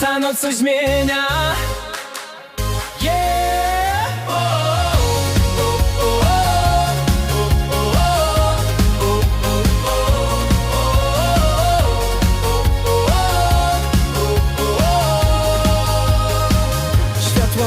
Ta noc coś zmienia.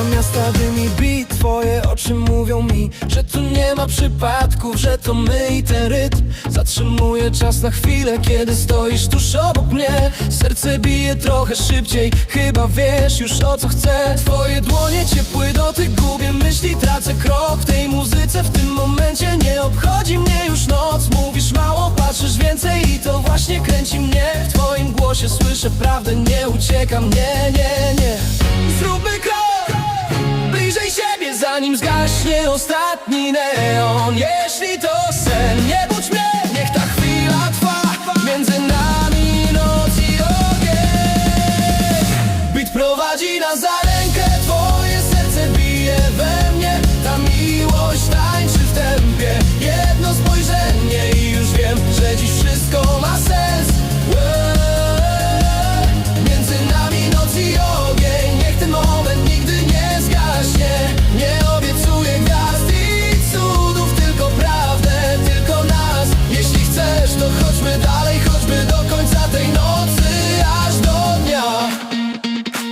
Miasta dymi bit Twoje oczy mówią mi Że tu nie ma przypadków Że to my i ten rytm. Zatrzymuje czas na chwilę Kiedy stoisz tuż obok mnie. Serce bije trochę szybciej Chyba wiesz już o co chcę. Twoje dłonie ciepły dotyk Gubię myśli, tracę krok. W tej muzyce w tym momencie Nie obchodzi mnie już noc. Mówisz mało, patrzysz więcej I to właśnie kręci mnie. W twoim głosie słyszę prawdę Nie uciekam, nie, nie, nie. Zróbmy zanim zgaśnie ostatni neon. Jeśli to sen, nie budź mnie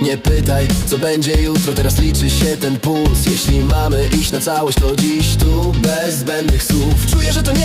nie pytaj, co będzie jutro, teraz liczy się ten puls. Jeśli mamy iść na całość, to dziś tu bez zbędnych słów. Czuję, że to nie